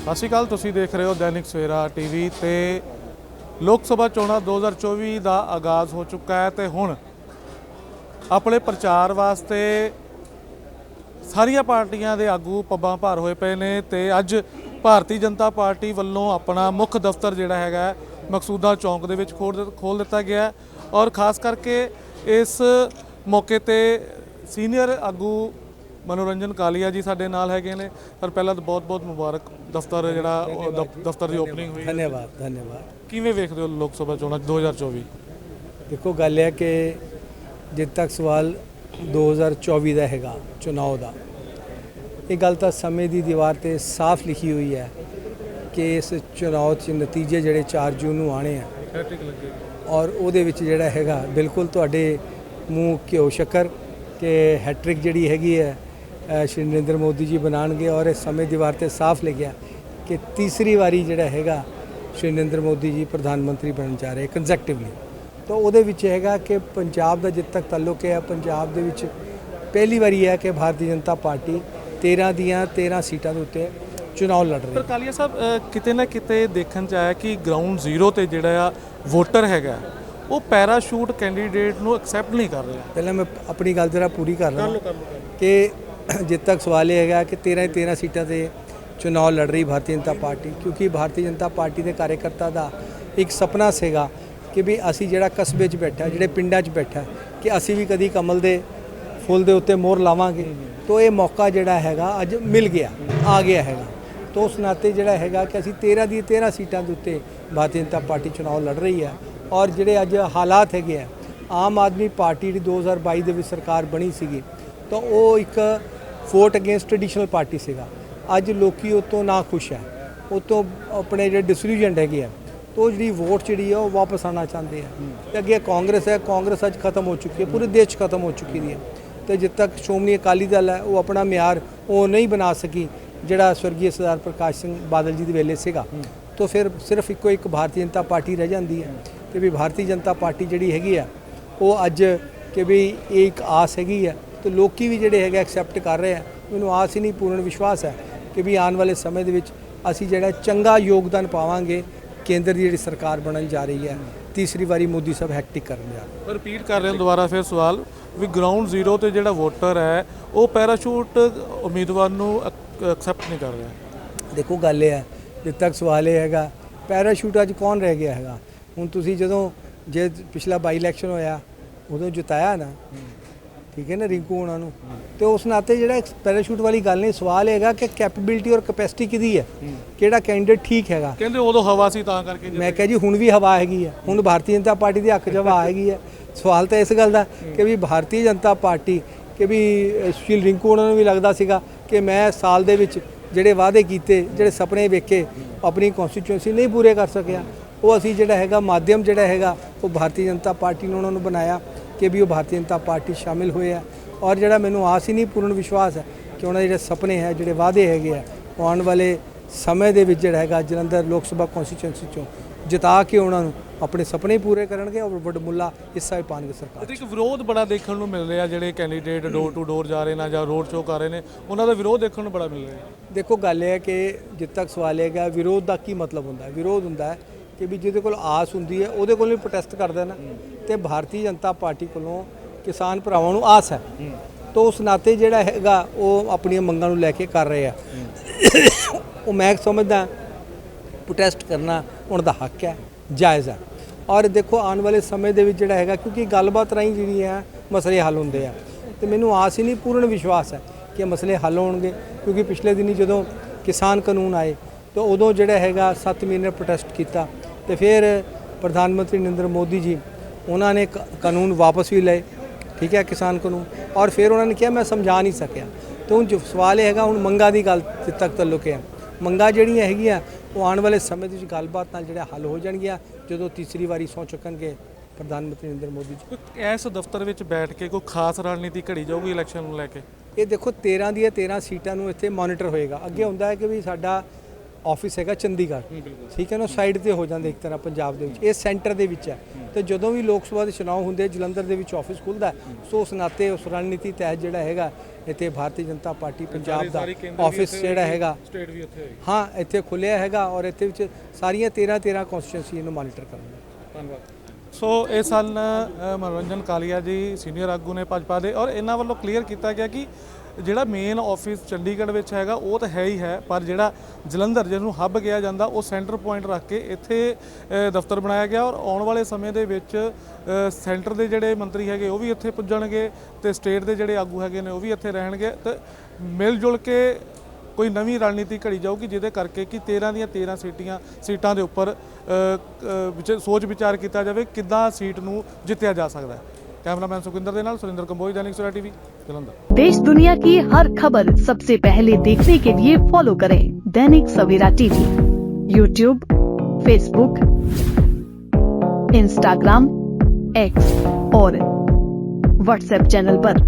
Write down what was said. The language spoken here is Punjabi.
ਸਤਿ ਸ਼੍ਰੀ ਅਕਾਲ, ਤੁਸੀਂ ਦੇਖ ਰਹੇ ਹੋ ਦੈਨਿਕ ਸਵੇਰਾ ਟੀਵੀ ਤੇ ਲੋਕ ਸਭਾ ਚੋਣਾਂ 2024 ਦਾ ਆਗਾਜ਼ ਹੋ ਚੁੱਕਾ ਹੈ ਤੇ ਹੁਣ ਆਪਣੇ ਪ੍ਰਚਾਰ ਵਾਸਤੇ ਸਾਰੀਆਂ ਪਾਰਟੀਆਂ ਦੇ ਆਗੂ ਪੱਬਾਂ ਭਾਰ ਹੋਏ ਪਏ ਨੇ ਤੇ ਅੱਜ ਭਾਰਤੀ ਜਨਤਾ ਪਾਰਟੀ ਵੱਲੋਂ ਆਪਣਾ ਮੁੱਖ ਦਫ਼ਤਰ ਜਿਹੜਾ ਹੈਗਾ ਮਕਸੂਦਾ ਚੌਂਕ ਦੇ ਵਿੱਚ ਖੋਲ ਦਿੱਤ- ਦਿੱਤਾ ਗਿਆ ਔਰ ਖਾਸ ਕਰਕੇ ਇਸ ਮੌਕੇ ਤੇ ਸੀਨੀਅਰ ਆਗੂ ਮਨੋਰੰਜਨ ਕਾਲੀਆ ਜੀ ਸਾਡੇ ਨਾਲ ਹੈਗੇ ਨੇ। ਪਰ ਪਹਿਲਾਂ ਤਾਂ ਬਹੁਤ-ਬਹੁਤ ਮੁਬਾਰਕ ਦਫ਼ਤਰ ਜਿਹੜਾ ਉਹ ਦਫ਼- ਦਫ਼ਤਰ ਦੀ ਓਪਨਿੰਗ ਹੋਈ। ਧੰਨਵਾਦ ਧੰਨਵਾਦ। ਕਿਵੇਂ ਵੇਖਦੇ ਹੋ ਲੋਕ ਸਭਾ ਚੋਣਾਂ 2024 ਦੇਖੋ ਗੱਲ ਇਹ ਹੈ ਕਿ ਜਿੱਦ ਤੱਕ ਸਵਾਲ 2024 ਦਾ ਹੈਗਾ ਚੁਣਾਵ ਦਾ ਇਹ ਗੱਲ ਤਾਂ ਸਮੇਂ ਦੀ ਦੀਵਾਰ ਤੇ ਸਾਫ਼ ਲਿਖੀ ਹੋਈ ਹੈ ਕਿ ਇਸ ਚੁਣਾਵ 'ਚ ਨਤੀਜੇ ਜਿਹੜੇ 4 ਜੂਨ ਨੂੰ ਆਣੇ ਆ। ਲੱਗੇ। ਔਰ ਉਹਦੇ ਵਿੱਚ ਜਿਹੜਾ ਹੈਗਾ ਬਿਲਕੁਲ ਤੁਹਾਡੇ ਮੂੰਹ ਘਿਓ ਸ਼ੱਕਰ ਕਿ ਹੈਟ੍ਰਿਕ ਜਿਹੜੀ ਹੈਗੀ ਹੈ ਸ਼੍ਰੀ ਨਰਿੰਦਰ ਮੋਦੀ ਜੀ ਬਣਾਉਣਗੇ ਔਰ ਇਸ ਸਮੇਂ ਦੀਵਾਰ ਤੇ ਸਾਫ਼ ਲਿਖਿਆ ਕਿ ਤੀਸਰੀ ਵਾਰੀ ਜਿਹੜਾ ਹੈਗਾ ਸ਼੍ਰੀ ਨਰਿੰਦਰ ਮੋਦੀ ਜੀ ਪ੍ਰਧਾਨ ਮੰਤਰੀ ਬਣਨ ਜਾ ਰਹੇ ਕੰਜ਼ੈਕਟਿਵਲੀ ਤਾਂ ਉਹਦੇ ਵਿੱਚ ਹੈਗਾ ਕਿ ਪੰਜਾਬ ਦਾ ਜਿੱਦ ਤੱਕ ਤਾਲੁਕ ਹੈ ਪੰਜਾਬ ਦੇ ਵਿੱਚ ਪਹਿਲੀ ਵਾਰੀ ਹੈ ਕਿ ਭਾਰਤੀ ਜਨਤਾ ਪਾਰਟੀ 13 ਦੀਆਂ 13 ਸੀਟਾਂ ਦੇ ਉੱਤੇ ਚੁਣਾਵ ਲੜ ਰਹੀ ਹੈ। ਪਰ ਕਾਲੀਆ ਸਾਹਿਬ ਕਿਤੇ ਨਾ ਕਿਤੇ ਦੇਖਣ ਚ ਆਇਆ ਕਿ ਗਰਾਊਂਡ ਜ਼ੀਰੋ ਤੇ ਜਿਹੜਾ ਆ ਵੋਟਰ ਹੈਗਾ ਉਹ ਪੈਰਾਸ਼ੂਟ ਕੈਂਡੀਡੇਟ ਨੂੰ ਐਕਸੈਪਟ ਨਹੀਂ ਕਰ ਰਿਹਾ। ਪਹਿਲਾਂ ਮੈਂ ਆਪਣੀ ਗੱਲ ਜਰਾ ਪੂਰੀ ਕਰ ਲਵਾਂ ਕਿ ਜਿੱਦ ਤੱਕ ਸਵਾਲ ਇਹ ਹੈਗਾ ਕਿ 13 ਹੀ 13 ਸੀਟਾਂ ਤੇ ਚੁਣਾਵ ਲੜ ਰਹੀ ਭਾਰਤੀ ਜਨਤਾ ਪਾਰਟੀ, ਕਿਉਂਕਿ ਭਾਰਤੀ ਜਨਤਾ ਪਾਰਟੀ ਦੇ ਕਾਰਜਕਰਤਾ ਦਾ ਇੱਕ ਸੁਪਨਾ ਸੀਗਾ ਕਿ ਵੀ ਅਸੀਂ ਜਿਹੜਾ ਕਸਬੇ 'ਚ ਬੈਠਾ, ਜਿਹੜੇ ਪਿੰਡਾਂ 'ਚ ਬੈਠਾ, ਕਿ ਅਸੀਂ ਵੀ ਕਦੀ ਕਮਲ ਦੇ ਫੁੱਲ ਦੇ ਉੱਤੇ ਮੋਹਰ ਲਾਵਾਂਗੇ। ਤੋਂ ਇਹ ਮੌਕਾ ਜਿਹੜਾ ਹੈਗਾ ਅੱਜ ਮਿਲ ਗਿਆ, ਆ ਗਿਆ ਹੈਗਾ। ਤੋਂ ਉਸ ਨਾਤੇ ਜਿਹੜਾ ਹੈਗਾ ਕਿ ਅਸੀਂ 13 ਦੀ 13 ਸੀਟਾਂ ਦੇ ਉੱਤੇ ਭਾਰਤੀ ਜਨਤਾ ਪਾਰਟੀ ਚੁਣਾਵ ਲੜ ਰਹੀ ਹੈ ਔਰ ਜਿਹੜੇ ਅੱਜ ਹਾਲਾਤ ਹੈਗੇ ਆ, ਆਮ ਆਦਮੀ ਪਾਰਟੀ ਦੀ 2022 ਦੇ ਵਿੱਚ ਸਰਕਾਰ ਬਣੀ ਸੀਗੀ, ਤਾਂ ਉਹ ਇੱਕ ਵੋਟ ਅਗੇਂਸਟ ਟ੍ਰੈਡੀਸ਼ਨਲ ਪਾਰਟੀ ਸੀਗਾ। ਅੱਜ ਲੋਕੀ ਉਹ ਤੋਂ ਨਾ ਖੁਸ਼ ਹੈ। ਉਹ ਤੋਂ ਆਪਣੇ ਜਿਹੜੇ ਡਿਸਲੂਜਨਡ ਹੈਗੇ ਆ। ਤਾਂ ਉਹ ਜਿਹੜੀ ਵੋਟ ਜਿਹੜੀ ਆ, ਉਹ ਵਾਪਸ ਆਉਣਾ ਚਾਹੁੰਦੇ ਆ। ਤੇ ਅੱਗੇ ਕਾਂਗਰਸ ਹੈ, ਕਾਂਗਰਸ ਅੱਜ ਖਤਮ ਹੋ ਚੁੱਕੀ ਹੈ। ਪੂਰੇ ਦੇਸ਼ 'ਚ ਖਤਮ ਹੋ ਚੁੱਕੀ ਦੀ ਹੈ। ਤੇ ਜਿੱਦ ਤੱਕ ਸ਼੍ਰੋਮਣੀ ਅਕਾਲੀ ਦਲ ਹੈ, ਉਹ ਆਪਣਾ ਮਿਆਰ ਉਹ ਨਹੀਂ ਬਣਾ ਸਕੀ, ਜਿਹੜਾ ਸਵਰਗੀ ਸਰਦਾਰ ਪ੍ਰਕਾਸ਼ ਸਿੰਘ ਬਾਦਲ ਜੀ ਦੇ ਵੇਲੇ ਸੀਗਾ। ਤਾਂ ਫਿਰ ਸਿਰਫ ਇੱਕੋ ਇੱਕ ਭਾਰਤੀ ਜਨਤਾ ਪਾਰਟੀ ਰਹਿ ਜਾਂਦੀ ਹੈ। ਤੇ ਵੀ ਭਾਰਤੀ ਜਨਤਾ ਪਾਰਟੀ ਜਿਹੜੀ ਹੈਗੀ ਆ ਉਹ ਅੱਜ ਕਿ ਵੀ ਇਹ ਇੱਕ ਆਸ ਹੈਗੀ ਹੈ ਤੇ ਲੋਕੀ ਵੀ ਜਿਹੜੇ ਹੈਗੇ ਐਕਸੈਪਟ ਕਰ ਰਹੇ ਆ। ਮੈਨੂੰ ਆਸ ਹੀ ਨਹੀਂ ਪੂਰਨ ਵਿਸ਼ਵਾਸ ਹੈ ਕਿ ਵੀ ਆਉਣ ਵਾਲੇ ਸਮੇਂ ਦੇ ਵਿੱਚ ਅਸੀਂ ਜਿਹੜਾ ਚੰਗਾ ਯੋਗਦਾਨ ਪਾਵਾਂਗੇ ਕੇਂਦਰ ਦੀ ਜਿਹੜੀ ਸਰਕਾਰ ਬਣਨ ਜਾ ਰਹੀ ਹੈ। ਤੀਸਰੀ ਵਾਰੀ ਮੋਦੀ ਸਾਹਿਬ ਹੈਕਟਿਕ ਕਰਨ ਜਾ ਰਹੇ। ਰਿਪੀਟ ਕਰ ਰਹੇ ਹਾਂ ਦੁਬਾਰਾ ਫਿਰ ਸਵਾਲ ਵੀ ਗਰਾਊਂਡ ਜ਼ੀਰੋ ਤੇ ਜਿਹੜਾ ਵੋਟਰ ਹੈ ਉਹ ਪੈਰਾਸ਼ੂਟ ਉਮੀਦਵਾਰ ਨੂੰ ਐਕਸੈਪਟ ਨਹੀਂ ਕਰ ਰਿਹਾ। ਦੇਖੋ ਗੱਲ ਇਹ ਹੈ ਜਿੱਦ ਤੱਕ ਸਵਾਲ ਇਹ ਹੈਗਾ ਪੈਰਾਸ਼ੂਟ ਅੱਜ ਕੌਣ ਰਹਿ ਗਿਆ ਹੈਗਾ? ਹੁਣ ਤੁਸੀਂ ਜਦੋਂ ਜੇ ਪਿਛਲਾ ਬਾਈ ਇਲੈਕਸ਼ਨ ਹੋਇਆ ਉਦੋਂ ਜਿਤਾਇਆ ਨਾ ਠੀਕ ਹੈ ਨਾ ਰਿੰਕੂ ਉਹਨਾਂ ਨੂੰ। ਤੇ ਉਸ ਨਾਤੇ ਜਿਹੜਾ ਪੈਰਾਸ਼ੂਟ ਵਾਲੀ ਗੱਲ ਨਹੀਂ ਸਵਾਲ ਹੈਗਾ ਕਿ ਕੈਪੇਬਿਲਿਟੀ ਔਰ ਕੈਪੈਸਿਟੀ ਕਿਹਦੀ ਹੈ? ਕਿਹੜਾ ਕੈਂਡੀਡੇਟ ਠੀਕ ਹੈਗਾ? ਕਹਿੰਦੇ ਉਦੋਂ ਹਵਾ ਸੀ ਤਾਂ ਕਰਕੇ ਮੈਂ ਕਿਹਾ ਜੀ ਹੁਣ ਵੀ ਹਵਾ ਹੈਗੀ ਹੈ। ਹੁਣ ਭਾਰਤੀ ਜਨਤਾ ਪਾਰਟੀ ਦੇ ਹੱਕ 'ਚ ਹਵਾ ਹੈਗੀ ਹੈ। ਸਵਾਲ ਤਾਂ ਇਸ ਗੱਲ ਦਾ ਕਿ ਵੀ ਭਾਰਤੀ ਜਨਤਾ ਪਾਰਟੀ ਕਿ ਵੀ ਸੁਸ਼ੀਲ ਰਿੰਕੂ ਉਹਨਾਂ ਨੂੰ ਵੀ ਲੱਗਦਾ ਸੀਗਾ ਕਿ ਮੈਂ ਸਾਲ ਦੇ ਵਿੱਚ ਜਿਹੜੇ ਵਾਅਦੇ ਕੀਤੇ ਜਿਹੜੇ ਸੁਪਨੇ ਵੇਖੇ ਆਪਣੀ ਕਨਸਟੀਚੁਐਂਸੀ ਨਹੀਂ ਪੂਰੇ ਕਰ ਸਕਿਆ। ਉਹ ਅਸੀਂ ਜਿਹੜਾ ਹੈਗਾ ਮਾਧਿਅਮ ਜਿਹੜਾ ਹੈਗਾ ਉਹ ਭਾਰਤੀ ਜਨਤਾ ਪਾਰਟੀ ਨੇ ਉਹਨਾਂ ਨੂੰ ਬਣਾਇਆ। ਕਿ ਵੀ ਉਹ ਭਾਰਤੀ ਜਨਤਾ ਪਾਰਟੀ ਸ਼ਾਮਿਲ ਹੋਏ ਆ। ਔਰ ਜਿਹੜਾ ਮੈਨੂੰ ਆਸ ਹੀ ਨਹੀਂ ਪੂਰਨ ਵਿਸ਼ਵਾਸ ਹੈ ਕਿ ਉਹਨਾਂ ਦੇ ਜਿਹੜੇ ਸੁਪਨੇ ਹੈ ਜਿਹੜੇ ਵਾਅਦੇ ਹੈਗੇ ਆ ਆਉਣ ਵਾਲੇ ਸਮੇਂ ਦੇ ਵਿੱਚ ਜਿਹੜਾ ਹੈਗਾ ਜਲੰਧਰ ਲੋਕ ਸਭਾ ਕਨਸਟੀਚੁਐਂਸੀ ਚੋਂ ਜਿਤਾ ਕੇ ਉਹਨਾਂ ਨੂੰ ਆਪਣੇ ਸੁਪਨੇ ਪੂਰੇ ਕਰਨਗੇ ਔਰ ਵੱਡਮੁੱਲਾ ਹਿੱਸਾ ਵੀ ਪਾਣਗੇ ਸਰਕਾਰ ਇੱਕ ਵਿਰੋਧ ਬੜਾ ਦੇਖਣ ਨੂੰ ਮਿਲ ਰਿਹਾ ਜਿਹੜੇ ਕੈਂਡੀਡੇਟ ਡੋਰ ਟੂ ਡੋਰ ਜਾ ਰਹੇ ਨੇ ਜਾਂ ਰੋਡ ਸ਼ੋਅ ਕਰ ਰਹੇ ਨੇ ਉਹਨਾਂ ਦਾ ਵਿਰੋਧ ਦੇਖਣ ਨੂੰ ਬੜਾ ਮਿਲ ਰਿਹਾ। ਦੇਖੋ ਗੱਲ ਇਹ ਹੈ ਕਿ ਜਿੱਦ ਤੱਕ ਸਵਾਲ ਹੈਗਾ ਵਿਰੋਧ ਦਾ ਕੀ ਮਤਲਬ ਹੁੰਦਾ ਹੈ? ਵਿਰੋਧ ਹੁੰਦਾ ਹੈ ਕਿ ਵੀ ਜਿਹਦੇ ਕੋਲ ਆਸ ਹੁੰਦੀ ਹੈ, ਉਹਦੇ ਕੋਲ ਵੀ ਪ੍ਰੋਟੈਸਟ ਕਰਦੇ ਨੇ ਤੇ ਭਾਰਤੀ ਜਨਤਾ ਪਾਰਟੀ ਕੋਲੋਂ ਕਿਸਾਨ ਭਰਾਵਾਂ ਨੂੰ ਆਸ ਹੈ। ਤਾਂ ਉਸ ਨਾਤੇ ਜਿਹੜਾ ਹੈਗਾ, ਉਹ ਆਪਣੀਆਂ ਮੰਗਾਂ ਨੂੰ ਲੈ ਕੇ ਕਰ ਰਹੇ ਆ। ਉਹ ਮੈਂ ਸਮਝਦਾ ਪ੍ਰੋਟੈਸਟ ਕਰਨਾ ਉਹਨਾਂ ਦਾ ਹੱਕ ਹੈ, ਜਾਇਜ਼ ਹੈ। ਔਰ ਦੇਖੋ, ਆਉਣ ਵਾਲੇ ਸਮੇਂ ਦੇ ਵਿੱਚ ਜਿਹੜਾ ਹੈਗਾ, ਕਿਉਂਕਿ ਗੱਲਬਾਤ ਰਾਹੀਂ ਜਿਹੜੀ ਹੈ, ਮਸਲੇ ਹੱਲ ਹੁੰਦੇ ਆ। ਤੇ ਮੈਨੂੰ ਆਸ ਹੀ ਨਹੀਂ, ਪੂਰਨ ਵਿਸ਼ਵਾਸ ਹੈ ਕਿ ਮਸਲੇ ਹੱਲ ਹੋਣਗੇ। ਕਿਉਂਕਿ ਪਿਛਲੇ ਦਿਨੀ ਜਦੋਂ ਕਿਸਾਨ ਕਾਨੂੰਨ ਆਏ, ਤਾਂ ਉਦੋਂ ਜਿਹੜਾ ਹੈਗਾ 7 ਮਹੀਨੇ ਪ੍ਰੋਟੈਸਟ ਕੀਤਾ। ਤੇ ਫਿਰ ਪ੍ਰਧਾਨ ਮੰਤਰੀ ਨਰਿੰਦਰ ਮੋਦੀ ਜੀ ਉਹਨਾਂ ਨੇ ਕਾਨੂੰਨ ਵਾਪਸ ਵੀ ਲਏ ਠੀਕ ਹੈ ਕਿਸਾਨ ਕਾਨੂੰਨ ਔਰ ਫਿਰ ਉਹਨਾਂ ਨੇ ਕਿਹਾ ਮੈਂ ਸਮਝਾ ਨਹੀਂ ਸਕਿਆ। ਤੇ ਹੁਣ ਜੋ ਸਵਾਲ ਇਹ ਹੈਗਾ ਹੁਣ ਮੰਗਾਂ ਦੀ ਗੱਲ ਤੱਕ ਤਾਲੁਕ ਹੈ ਮੰਗਾਂ ਜਿਹੜੀਆਂ ਹੈਗੀਆਂ ਉਹ ਆਉਣ ਵਾਲੇ ਸਮੇਂ ਦੇ ਵਿੱਚ ਗੱਲਬਾਤ ਨਾਲ ਜਿਹੜਾ ਹੱਲ ਹੋ ਜਾਣਗੀਆਂ ਜਦੋਂ ਤੀਸਰੀ ਵਾਰੀ ਸਹੁੰ ਚੁੱਕਣਗੇ ਪ੍ਰਧਾਨ ਮੰਤਰੀ ਨਰਿੰਦਰ ਮੋਦੀ ਜੀ। ਇਸ ਦਫ਼ਤਰ ਵਿੱਚ ਬੈਠ ਕੇ ਕੋਈ ਖਾਸ ਰਣਨੀਤੀ ਘੜੀ ਜਾਊਗੀ ਇਲੈਕਸ਼ਨ ਨੂੰ ਲੈ ਕੇ? ਇਹ ਦੇਖੋ 13 ਦੀਆਂ 13 ਸੀਟਾਂ ਨੂੰ ਇੱਥੇ ਮੋਨੀਟਰ ਹੋਏਗਾ। ਅੱਗੇ ਹੁੰਦਾ ਹੈ ਕਿ ਵੀ ਸਾਡਾ ਆਫਿਸ ਹੈਗਾ ਚੰਡੀਗੜ੍ਹ। ਠੀਕ ਹੈ ਨਾ ਸਾਈਡ ਤੇ ਹੋ ਜਾਂਦੇ ਇੱਕ ਤਰ੍ਹਾਂ ਪੰਜਾਬ ਦੇ ਵਿੱਚ। ਇਹ ਸੈਂਟਰ ਦੇ ਵਿੱਚ ਹੈ। ਤੇ ਜਦੋਂ ਵੀ ਲੋਕ ਸਭਾ ਦੇ ਚੁਣਾਵ ਹੁੰਦੇ ਜਲੰਧਰ ਦੇ ਵਿੱਚ ਆਫਿਸ ਖੁੱਲਦਾ ਸੋ ਉਸ ਨਾਤੇ ਉਸ ਰਣਨੀਤੀ ਤਹਿਤ ਜਿਹੜਾ ਹੈਗਾ ਇੱਥੇ ਭਾਰਤੀ ਜਨਤਾ ਪਾਰਟੀ ਪੰਜਾਬ ਦਾ ਆਫਿਸ ਜਿਹੜਾ ਹੈਗਾ ਸਟੇਟ ਵੀ ਉੱਥੇ ਹਾਂ ਇੱਥੇ ਖੁੱਲਿਆ ਹੈਗਾ ਔਰ ਇੱਥੇ ਵਿੱਚ ਸਾਰੀਆਂ 13 13 ਕਨਸਟੀਟਿਊਂਸੀ ਇਹਨੂੰ ਮੋਨੀਟਰ ਕਰਨਗੇ ਧੰਨਵਾਦ। ਸੋ ਇਹ ਸਨ ਅ, ਮਨੋਰੰਜਨ ਕਾਲੀਆ ਜੀ ਸੀਨੀਅਰ ਆਗੂ ਨੇ ਭਾਜਪਾ ਦੇ ਔਰ ਇਹਨਾਂ ਵੱਲੋਂ ਕਲੀਅਰ ਕੀਤਾ ਗਿਆ ਕਿ ਜਿਹੜਾ ਮੇਨ ਆਫਿਸ ਚੰਡੀਗੜ੍ਹ ਵਿੱਚ ਹੈਗਾ, ਉਹ ਤਾਂ ਹੈ ਹੀ ਹੈ, ਪਰ ਜਿਹੜਾ ਜਲੰਧਰ ਜਿਹਨੂੰ ਹੱਬ ਕਿਹਾ ਜਾਂਦਾ, ਉਹ ਸੈਂਟਰ ਪੁਆਇੰਟ ਰੱਖ ਕੇ ਇੱਥੇ ਦਫ਼ਤਰ ਬਣਾਇਆ ਗਿਆ ਔਰ ਆਉਣ ਵਾਲੇ ਸਮੇਂ ਦੇ ਵਿੱਚ ਸੈਂਟਰ ਦੇ ਜਿਹੜੇ ਮੰਤਰੀ ਹੈਗੇ, ਉਹ ਵੀ ਇੱਥੇ ਪੁੱਜਣਗੇ ਤੇ ਸਟੇਟ ਦੇ ਜਿਹੜੇ ਆਗੂ ਹੈਗੇ ਨੇ, ਉਹ ਵੀ ਇੱਥੇ ਰਹਿਣਗੇ ਤੇ ਮਿਲ ਜੁਲ ਕੇ ਕੋਈ ਨਵੀਂ ਰਣਨੀਤੀ ਘੜੀ ਜਾਊਗੀ, ਜਿਹਦੇ ਕਰਕੇ ਕਿ 13 ਦੀਆਂ 13 ਸੀਟੀਆਂ, ਸੀਟਾਂ ਦੇ ਉੱਪਰ ਵਿਚ, ਸੋਚ ਵਿਚਾਰ ਕੀਤਾ ਜਾਵੇ ਕਿੱਦਾਂ ਸੀਟ ਨੂੰ ਜਿੱਤਿਆ ਜਾ ਸਕਦਾ ਹੈ। कैमरामैन सुखिंदर के सुरेंद्र कंबोज, दैनिक सुरा टीवी, जलंधर। देश दुनिया की हर खबर सबसे पहले देखने के लिए फॉलो करें Dainik Savera TV YouTube Facebook Instagram X और व्हाट्सएप चैनल पर।